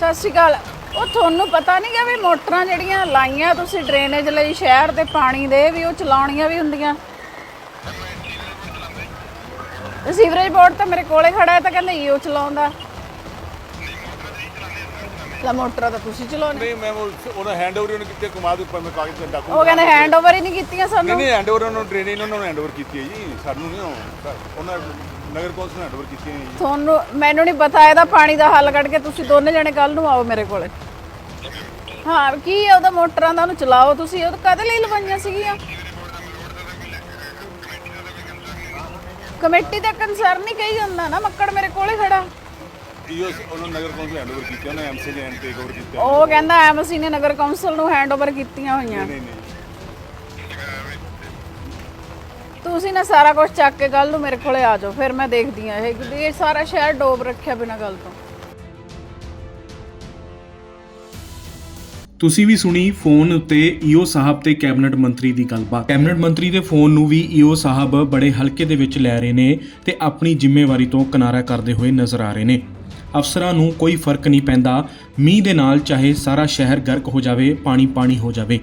ਸਤਿ ਸ਼੍ਰੀ ਅਕਾਲ। ਉਹ ਤੁਹਾਨੂੰ ਪਤਾ ਨਹੀਂ ਕਿ ਵੀ ਮੋਟਰਾਂ ਜਿਹੜੀਆਂ ਲਾਈਆਂ ਤੁਸੀਂ ਡਰੇਨੇਜ ਲਈ ਸ਼ਹਿਰ ਦੇ ਪਾਣੀ ਦੇ ਵੀ ਉਹ ਚਲਾਉਣੀਆਂ ਵੀ ਹੁੰਦੀਆਂ। ਸੀਵਰੇਜ ਬੋਰਡ ਤਾਂ ਮੇਰੇ ਕੋਲੇ ਖੜਾ ਹੈ ਤਾਂ ਕਹਿੰਦੇ ਉਹ ਚਲਾਉਂਦਾ। ਲਾ ਮੋਟਰਾਂ ਤਾਂ ਤੁਸੀਂ ਚਲਾਉਣੇ ਨਹੀਂ ਮੈਂ ਉਹ- ਉਹਨਾਂ ਹੈਂਡਓਵਰ ਉਹਨੇ ਕਿਤੇ ਕਮਾ ਦੇ ਉੱਪਰ ਮੈਂ ਕਾਗਜ਼ ਤੇ ਡਾਕੂ ਉਹ ਕਹਿੰਦੇ ਹੈਂਡਓਵਰ ਹੀ ਨਹੀਂ ਕੀਤੀਆਂ ਨਹੀਂ ਸਾਨੂੰ ਨਹੀਂ ਹੈਂਡਓਵਰ ਉਹਨਾਂ ਨੂੰ ਟ੍ਰੇਨਿੰਗ ਉਹਨਾਂ ਨੂੰ ਹੈਂਡਓਵਰ ਕੀਤੀ ਹੈ ਜੀ ਸਾਨੂੰ ਨਹੀਂ ਉਹ- ਉਹਨਾਂ ਨਗਰ ਕੌਂਸਲ ਨੇ ਹੈਂਡਓਵਰ ਕੀਤੀ ਹੈ ਜੀ ਤੁਹਾਨੂੰ ਮੈਨੂੰ ਨਹੀਂ ਪਤਾ ਇਹਦਾ ਪਾਣੀ ਦਾ ਹੱਲ ਕੱਢ ਕੇ ਤੁਸੀਂ ਦੋਨੇ ਜਣੇ ਕੱਲ ਨੂੰ ਆਓ ਮੇਰੇ ਕੋਲੇ ਹਾਂ ਕੀ ਹੈ ਉਹਦਾ ਮੋਟਰਾਂ ਦਾ ਉਹਨੂੰ ਚਲਾਓ ਤੁਸੀਂ ਉਹ ਕਦੇ ਲਈ ਲਵਾਈਆਂ ਸੀਗੀਆਂ ਕਮੇਟੀ ਦਾ ਕੰਸਰਨ ਹੀ ਕਹੀ ਹੁੰਦਾ ਨਾ ਮੱਕੜ ਮੇਰੇ ਕੋਲੇ ਖੜਾ। ਇਹੋ ਉਹਨਾਂ ਨੂੰ ਨਗਰ ਕੌਂਸਲ ਹੈਂਡਓਵਰ ਕੀਤੀ ਉਹਨਾਂ ਐਮਸੀ ਨੇ ਟੇਕ ਓਵਰ ਕੀਤਾ। ਉਹ ਕਹਿੰਦਾ ਐਮਸੀ ਨੇ ਨਗਰ ਕੌਂਸਲ ਨੂੰ ਹੈਂਡਓਵਰ ਕੀਤੀਆਂ ਹੋਈਆਂ। ਨਹੀਂ ਨਹੀਂ ਤੁਸੀਂ ਨਾ ਸਾਰਾ ਕੁਝ ਚੱਕ ਕੇ ਕੱਲ ਨੂੰ ਮੇਰੇ ਕੋਲੇ ਆ ਜਾਓ ਫਿਰ ਮੈਂ ਦੇਖਦੀ ਆ ਇਹ ਕਿ ਇਹ ਸਾਰਾ ਸ਼ਹਿਰ ਡੋਬ ਰੱਖਿਆ ਬਿਨਾਂ ਗੱਲ ਤੋਂ। ਤੁਸੀਂ ਵੀ ਸੁਣੀ ਫੋਨ ਉੱਤੇ ਈਓ ਸਾਹਿਬ ਤੇ ਕੈਬਨਿਟ ਮੰਤਰੀ ਦੀ ਗੱਲਬਾਤ। ਕੈਬਨਿਟ ਮੰਤਰੀ ਦੇ ਫੋਨ ਨੂੰ ਵੀ ਈਓ ਸਾਹਿਬ ਬੜੇ ਹਲਕੇ ਦੇ ਵਿੱਚ ਲੈ ਰਹੇ ਨੇ ਤੇ ਆਪਣੀ ਜ਼ਿੰਮੇਵਾਰੀ ਤੋਂ ਕਿਨਾਰਾ ਕਰਦੇ ਹੋਏ ਨਜ਼ਰ ਆ ਰਹੇ ਨੇ। ਅਫਸਰਾਂ ਨੂੰ ਕੋਈ ਫ਼ਰਕ ਨਹੀਂ ਪੈਂਦਾ। ਮੀਂਹ ਦੇ ਨਾਲ ਚਾਹੇ ਸਾਰਾ ਸ਼ਹਿਰ ਗਰਕ ਹੋ ਜਾਵੇ, ਪਾਣੀ ਪਾਣੀ ਹੋ ਜਾਵੇ।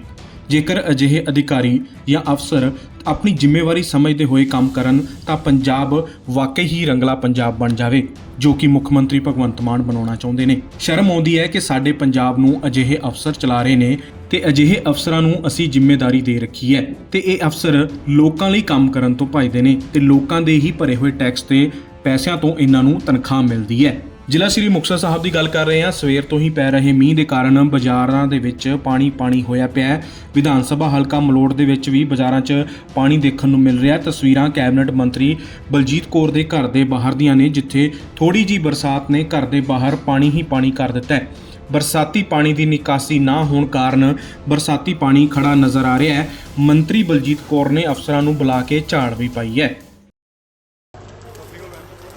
ਜੇਕਰ ਅਜਿਹੇ ਅਧਿਕਾਰੀ ਜਾਂ ਅਫਸਰ ਆਪਣੀ ਜ਼ਿੰਮੇਵਾਰੀ ਸਮਝਦੇ ਹੋਏ ਕੰਮ ਕਰਨ, ਤਾਂ ਪੰਜਾਬ ਵਾਕਈ ਹੀ ਰੰਗਲਾ ਪੰਜਾਬ ਬਣ ਜਾਵੇ, ਜੋ ਕਿ ਮੁੱਖ ਮੰਤਰੀ ਭਗਵੰਤ ਮਾਨ ਬਣਾਉਣਾ ਚਾਹੁੰਦੇ ਨੇ। ਸ਼ਰਮ ਆਉਂਦੀ ਹੈ ਕਿ ਸਾਡੇ ਪੰਜਾਬ ਨੂੰ ਅਜਿਹੇ ਅਫਸਰ ਚਲਾ ਰਹੇ ਨੇ ਤੇ ਅਜਿਹੇ ਅਫਸਰਾਂ ਨੂੰ ਅਸੀਂ ਜ਼ਿੰਮੇਵਾਰੀ ਦੇ ਰੱਖੀ ਹੈ ਤੇ ਇਹ ਅਫਸਰ ਲੋਕਾਂ ਲਈ ਕੰਮ ਕਰਨ ਤੋਂ ਭੱਜਦੇ ਨੇ ਤੇ ਲੋਕਾਂ ਦੇ ਹੀ ਭਰੇ ਹੋਏ ਟੈਕਸ ਤੇ ਪੈਸਿਆਂ ਤੋਂ ਇਹਨਾਂ ਨੂੰ ਤਨਖਾਹ ਮਿਲਦੀ ਹੈ। ਜ਼ਿਲ੍ਹਾ ਸ੍ਰੀ ਮੁਕਤਸਰ ਸਾਹਿਬ ਦੀ ਗੱਲ ਕਰ ਰਹੇ ਹਾਂ। ਸਵੇਰ ਤੋਂ ਹੀ ਪੈ ਰਹੇ ਮੀਂਹ ਦੇ ਕਾਰਨ ਬਾਜ਼ਾਰਾਂ ਦੇ ਵਿੱਚ ਪਾਣੀ ਪਾਣੀ ਹੋਇਆ ਪਿਆ ਹੈ। ਵਿਧਾਨ ਸਭਾ ਹਲਕਾ ਮਲੋੜ ਦੇ ਵਿੱਚ ਵੀ ਬਾਜ਼ਾਰਾਂ 'ਚ ਪਾਣੀ ਦੇਖਣ ਨੂੰ ਮਿਲ ਰਿਹਾ ਤਸਵੀਰਾਂ ਕੈਬਨਿਟ ਮੰਤਰੀ ਬਲਜੀਤ ਕੌਰ ਦੇ ਘਰ ਦੇ ਬਾਹਰ ਦੀਆਂ ਨੇ, ਜਿੱਥੇ ਥੋੜੀ ਜੀ ਬਰਸਾਤ ਨੇ ਘਰ ਦੇ ਬਾਹਰ ਪਾਣੀ ਹੀ ਪਾਣੀ ਕਰ ਦਿੱਤਾ ਹੈ। ਬਰਸਾਤੀ ਪਾਣੀ ਦੀ ਨਿਕਾਸੀ ਨਾ ਹੋਣ ਕਾਰਨ ਬਰਸਾਤੀ ਪਾਣੀ ਖੜਾ ਨਜ਼ਰ ਆ ਰਿਹਾ ਹੈ। ਮੰਤਰੀ ਬਲਜੀਤ ਕੌਰ ਨੇ ਅਫਸਰਾਂ ਨੂੰ ਬੁਲਾ ਕੇ ਝਾੜ ਵੀ ਪਾਈ ਹੈ।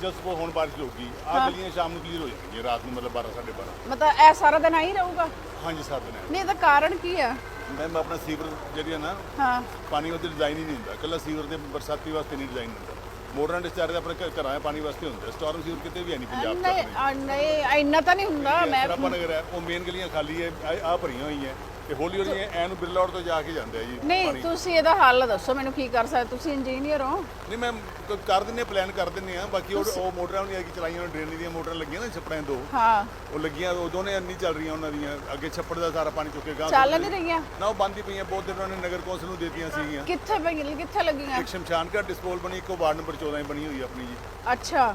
ਜਸ ਕੋ ਹੁਣ ਬਾਰਿਸ਼ ਹੋਊਗੀ ਆ ਗਲੀਆਂ ਸ਼ਾਮ ਨੂੰ ਕਲੀਅਰ ਹੋ ਜਾਣਗੀਆਂ ਰਾਤ ਨੂੰ ਮਤਲਬ 12 12:30 ਮਤਲਬ ਇਹ ਸਾਰਾ ਦਿਨ ਆਈ ਰਹੂਗਾ? ਹਾਂਜੀ ਸਰ ਦਿਨ ਨਹੀਂ ਇਹਦਾ ਕਾਰਨ ਕੀ ਆ? ਮੈਮ ਆਪਣਾ ਸੀਵਰ ਜਿਹੜੀ ਹੈ ਨਾ ਹਾਂ। ਪਾਣੀ ਉਹਦੇ ਡਿਜ਼ਾਈਨ ਹੀ ਨਹੀਂ ਹੁੰਦਾ। ਕੱਲਾ ਸੀਵਰ ਦੇ ਬਰਸਾਤੀ ਵਾਸਤੇ ਨਹੀਂ ਡਿਜ਼ਾਈਨ ਹੁੰਦਾ। ਮੋਟਰਾਂ ਡਿਸਚਾਰਜ ਆਪਣੇ ਘਰ- ਘਰਾਂ ਦੇ ਪਾਣੀ ਵਾਸਤੇ ਹੁੰਦਾ। ਸਟਾਰਮ ਸੀਵਰ ਕਿਤੇ ਵੀ ਹੈ ਨਹੀਂ ਪੰਜਾਬ ਨਹੀਂ ਆ, ਨਹੀਂ ਇੰਨਾ ਤਾਂ ਨਹੀਂ ਹੁੰਦਾ ਮੈਂ ਨਗਰ ਹੈ ਉਹ ਮੇਨ ਗਲੀਆਂ ਖਾਲੀ ਹੈ ਆ ਭਰੀਆਂ ਹੋਈਆਂ। ਤੇ ਹੌਲੀ ਹੌਲੀ ਐਨ ਬਿਰਲਾ ਰੋਡ ਤੋਂ ਜਾ ਕੇ ਜਾਂਦੇ ਆ ਜੀ ਨਹੀਂ ਤੁਸੀਂ ਇਹਦਾ ਹੱਲ ਦੱਸੋ ਮੈਨੂੰ ਕੀ ਕਰ ਸਕਦੇ? ਤੁਸੀਂ ਇੰਜੀਨੀਅਰ ਹੋ। ਨਹੀਂ ਮੈਂ ਕ- ਕਰ ਦਿੰਨੇ ਪਲਾਨ ਕਰ ਦਿੰਨੇ ਆ। ਬਾਕੀ ਉਹ ਉਹ ਮੋਟਰਾਂ ਨਹੀਂ ਆ ਕਿ ਚਲਾਈਆਂ ਉਹਨਾਂ ਡਰੇਨ ਦੀਆਂ ਮੋਟਰਾਂ ਲੱਗੀਆਂ ਨਾ ਛੱਪੜਾਂ ਦੋ। ਹਾਂ। ਉਹ ਲੱਗੀਆਂ ਉਹ ਦੋਨੇ ਇੰਨੀ ਚੱਲ ਰਹੀਆਂ ਉਹਨਾਂ ਦੀਆਂ ਅੱਗੇ ਛੱਪੜ ਦਾ ਸਾਰਾ ਪਾਣੀ ਚੁੱਕੇ ਗਾਂ ਚੱਲ ਨਹੀਂ ਰਹੀਆਂ। ਨਾ ਉਹ ਬੰਦ ਹੀ ਪਈਆਂ ਬਹੁਤ ਦਿਨ ਉਹਨਾਂ ਨੇ ਨਗਰ ਕੌਂਸਲ ਨੂੰ ਦਿੱਤੀਆਂ ਸੀਗੀਆਂ। ਕਿੱਥੇ ਪਈ ਕਿੱਥੇ ਲੱਗੀਆਂ? ਇੱਕ ਸ਼ਮਸ਼ਾਨ ਘਾਟ ਡਿਸਪੋਲ ਬਣੀ ਇੱਕ ਉਹ ਵਾਰਡ ਨੰਬਰ 14 ਬਣੀ ਹੋਈ ਆਪਣੀ ਜੀ। ਅੱਛਾ।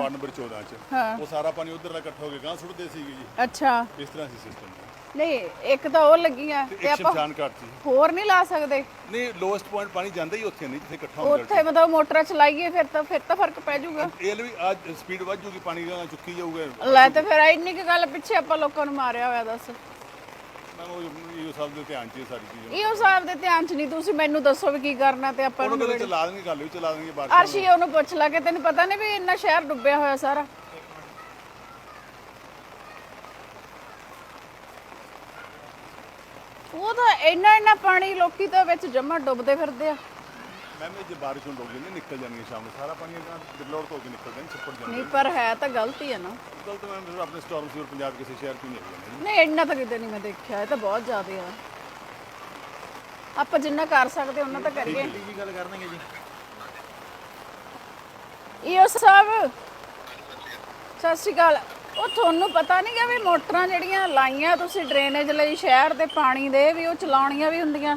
ਵਾਰਡ ਨੰਬਰ 14 ਚ। ਹਾਂ। ਉਹ ਸਾਰਾ ਪਾਣੀ ਉਧਰ ਦਾ ਇਕੱਠਾ ਹੋ ਕੇ ਗਾਂ ਸੁੱਟਦੇ ਸੀਗੇ ਜੀ। ਅੱਛਾ। ਇਸ ਤਰ੍ਹਾਂ ਸੀ ਸਿਸਟਮ ਨਹੀਂ ਇੱਕ ਤਾਂ ਉਹ ਲੱਗੀ ਆ ਤੇ ਤੇ ਇੱਕ ਆਪਾਂ ਸ਼ਮਸ਼ਾਨ ਘਾਟ ਸੀ। ਹੋਰ ਨਹੀਂ ਲਾ ਸਕਦੇ। ਨਹੀਂ ਲੋਐਸਟ ਪੁਆਇੰਟ ਪਾਣੀ ਜਾਂਦਾ ਹੀ ਉੱਥੇ ਨਹੀਂ ਜਿੱਥੇ ਇਕੱਠਾ ਹੁੰਦਾ ਉੱਥੇ ਮਤਲਬ ਮੋਟਰਾਂ ਚਲਾਈਏ ਫਿਰ ਤਾਂ ਫਿਰ ਤਾਂ ਫ਼ਰਕ ਪੈ ਜਾਊਗਾ। ਇਹ ਲਈ ਅੱਜ ਸਪੀਡ ਵੱਧ ਜੂਗੀ ਪਾਣੀ ਦਾ ਚੁੱਕੀ ਜਾਊਗਾ। ਲੈ ਤੇ ਫਿਰ ਇੰਨੀ ਕੀ ਗੱਲ ਪਿੱਛੇ ਆਪਾਂ ਲੋਕਾਂ ਨੂੰ ਮਾਰਿਆ ਹੋਇਆ ਦੱਸ। ਉਹ ਇਹ ਸਭ ਦੇ ਧਿਆਨ ਚ ਇਹ ਸਾਰੀ ਚੀਜ਼ਾਂ ਇਹੋ ਸਾਹਿਬ ਦੇ ਧਿਆਨ ਚ ਨਹੀਂ ਤੁਸੀਂ ਮੈਨੂੰ ਦੱਸੋ ਵੀ ਕੀ ਕਰਨਾ ਤੇ ਆਪਾਂ ਉਹਨੂੰ ਕਹਿੰਦੇ ਚਲਾ ਦੇਣਗੇ ਗੱਲ ਵੀ ਚਲਾ ਦੇਣਗੇ ਬਾਅਦ ਅਰਸ਼ੀ ਉਹਨੂੰ ਪੁੱਛ ਲਾ ਕੇ ਤੈਨੂੰ ਪਤਾ ਨਹੀਂ ਵੀ ਇੰਨਾ ਸ਼ਹਿਰ ਡੁੱਬਿਆ ਹੋਇਆ ਸਾਰਾ। ਉਹ ਤਾਂ ਇੰਨਾ ਇੰਨਾ ਪਾਣੀ ਲੋਕੀ ਤਾਂ ਵਿੱਚ ਜਮਾ ਡੁੱਬਦੇ ਫਿਰਦੇ ਆ। ਮੈਂ ਵੀ ਜੇ ਬਾਰਿਸ਼ ਹੋਣ ਲੱਗੀ ਨਹੀਂ ਨਿਕਲ ਜਾਣਗੇ ਸ਼ਾਮ ਨੂੰ। ਸਾਰਾ ਪਾਣੀ ਅਗਾਂ ਡਿਬਲੋਰ ਤੋਂ ਹੋ ਕੇ ਨਿਕਲ ਜਾਣ ਛੱਪੜ ਜਾਣ ਨਹੀਂ ਪਰ ਹੈ ਤਾਂ ਗਲਤੀ ਹੈ ਨਾ। ਗਲਤ ਮੈਂ ਫਿਰ ਆਪਣੇ ਸਟਾਰਮ ਸੀਵਰ ਪੰਜਾਬ ਕਿਸੇ ਸ਼ਹਿਰ ਚ ਨਹੀਂ ਹੈਗਾ ਨਹੀਂ ਇੰਨਾ ਤਾਂ ਕਿਤੇ ਨਹੀਂ ਮੈਂ ਦੇਖਿਆ ਇਹ ਤਾਂ ਬਹੁਤ ਜ਼ਿਆਦਾ ਆ। ਆਪਾਂ ਜਿੰਨਾ ਕਰ ਸਕਦੇ ਉਹਨਾਂ ਤਾਂ ਕਰੀਏ। ਕੀ ਗੱਲ ਕਰਨਗੇ ਜੀ। ਈਓ ਸਾਹਿਬ ਸਤਿ ਸ਼੍ਰੀ ਅਕਾਲ। ਉਹ ਤੁਹਾਨੂੰ ਪਤਾ ਨਹੀਂ ਕਿ ਵੀ ਮੋਟਰਾਂ ਜਿਹੜੀਆਂ ਲਾਈਆਂ ਤੁਸੀਂ ਡਰੇਨੇਜ ਲਈ ਸ਼ਹਿਰ ਦੇ ਪਾਣੀ ਦੇ ਵੀ ਉਹ ਚਲਾਉਣੀਆਂ ਵੀ ਹੁੰਦੀਆਂ।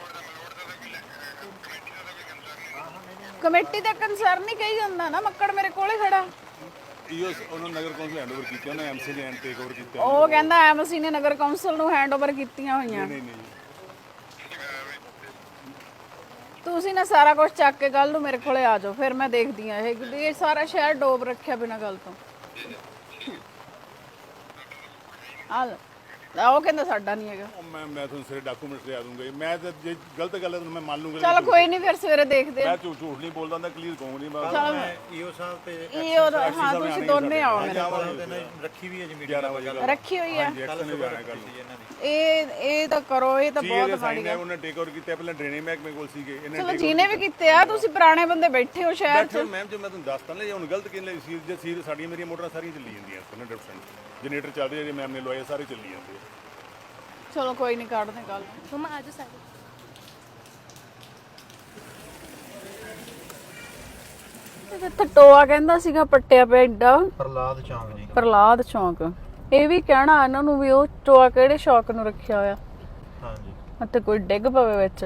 ਕਮੇਟੀ ਦਾ ਕੰਸਰਨ ਹੀ ਕਹੀ ਜਾਂਦਾ ਨਾ ਮੱਕੜ ਮੇਰੇ ਕੋਲੇ ਖੜਾ। ਈਓ ਉਹਨਾਂ ਨਗਰ ਕੌਂਸਲ ਹੈਂਡਓਵਰ ਕੀਤੀ ਉਹਨਾਂ ਐਮਸੀ ਨੇ ਟੇਕ ਓਵਰ ਕੀਤਾ। ਉਹ ਕਹਿੰਦਾ ਐਮਸੀ ਨੇ ਨਗਰ ਕੌਂਸਲ ਨੂੰ ਹੈਂਡਓਵਰ ਕੀਤੀਆਂ ਹੋਈਆਂ। ਨਹੀਂ ਨਹੀਂ ਤੁਸੀਂ ਨਾ ਸਾਰਾ ਕੁਝ ਚੱਕ ਕੇ ਕੱਲ ਨੂੰ ਮੇਰੇ ਕੋਲੇ ਆ ਜਾਓ ਫਿਰ ਮੈਂ ਦੇਖਦੀ ਆ ਇਹ ਕਿ ਇਹ ਸਾਰਾ ਸ਼ਹਿਰ ਡੋਬ ਰੱਖਿਆ ਬਿਨਾਂ ਗੱਲ ਤੋਂ। ਆ ਆ ਉਹ ਕਹਿੰਦਾ ਸਾਡਾ ਨਹੀਂ ਹੈਗਾ। ਉਹ ਮੈਂ ਮੈਂ ਤੁਹਾਨੂੰ ਸਾਰੇ ਡਾਕੂਮੈਂਟਸ ਲਿਆ ਦੂੰਗਾ ਜੀ। ਮੈਂ ਤਾਂ ਜੇ ਗਲਤ ਗੱਲ ਹੈ ਤਾਂ ਮੈਂ ਮੰਨ ਲੂੰਗਾ ਜੀ। ਚਲ ਕੋਈ ਨਹੀਂ ਫਿਰ ਸਵੇਰੇ ਦੇਖਦੇ ਆ ਮੈਂ ਝੂਠ ਝੂਠ ਨਹੀਂ ਬੋਲਦਾ ਹੁੰਦਾ ਕਲੀਅਰ ਕਹੂੰਗਾ ਨਹੀਂ ਮੈਂ ਚਲ ਈਓ ਸਾਹਿਬ ਤੇ ਇਹ ਉਹ ਹਾਂ ਤੁਸੀਂ ਦੋਨੇ ਆਓ ਮੇਰੇ ਸਾਹਿਬ ਨੇ ਰੱਖੀ ਵੀ ਹੈ ਜੀ ਮੀਟਿੰਗ 11 ਵਜੇ ਰੱਖੀ ਹੋਈ ਆ ਐਕਸ਼ਨ ਨੇ ਜਾਣਾ ਇਹਨਾਂ ਦੀ। ਇਹ ਇਹ ਤਾਂ ਕਰੋ ਇਹ ਤਾਂ ਜੀ ਬਹੁਤ ਮਾੜੀ ਹੈ ਉਹਨੇ ਟੇਕ ਓਵਰ ਕੀਤਾ ਪਹਿਲਾਂ ਡਰੇਨੇਜ ਮਹਿਕਮੇ ਕੋਲ ਸੀਗੇ ਇਹਨੇ ਚਲੋ ਜਿਹਨੇ ਵੀ ਕੀਤੇ। ਆ ਤੁਸੀਂ ਪੁਰਾਣੇ ਬੰਦੇ ਬੈਠੇ ਹੋ ਸ਼ਹਿਰ 'ਚ। ਮੈਮ ਜੇ ਮੈਂ ਤੁਹਾਨੂੰ ਦੱਸਤਾ ਨਾ ਜੇ ਹੁਣ ਗਲਤ ਕਿਨ ਲਈ ਸੀ ਜੇ ਸੀ ਸਾਡੀਆਂ ਮੇਰੀਆਂ ਮੋਟਰਾਂ ਸਾਰੀਆਂ ਚੱਲੀ ਜਾਂਦੀਆਂ 100% ਜਨਰੇਟਰ ਚੱਲਦੇ ਜਿਹੜੇ ਮੈਮ ਨੇ ਲਵਾਏ ਸਾਰੇ ਚੱਲੀ ਜਾਂਦੇ ਆ। ਚਲੋ ਕੋਈ ਨਹੀਂ ਕੱਢਦੇ ਕੱਲ ਮਮਾ ਆਜੋ ਸਾਰੇ। ਇੱਥੇ ਟੋਆ ਕਹਿੰਦਾ ਸੀਗਾ ਪੱਟਿਆ ਪਿਆ ਏਡਾ। ਪ੍ਰਲਾਦ ਚੌਂਕ ਜੀ। ਪ੍ਰਲਾਦ ਚੌਂਕ। ਇਹ ਵੀ ਕਹਿਣਾ ਇਹਨਾਂ ਨੂੰ ਵੀ ਉਹ ਟੋਆ ਕਿਹੜੇ ਸ਼ੌਕ ਨੂੰ ਰੱਖਿਆ ਹੋਇਆ। ਹਾਂਜੀ। ਅਤੇ ਕੋਈ ਡਿੱਗ ਪਵੇ ਵਿੱਚ।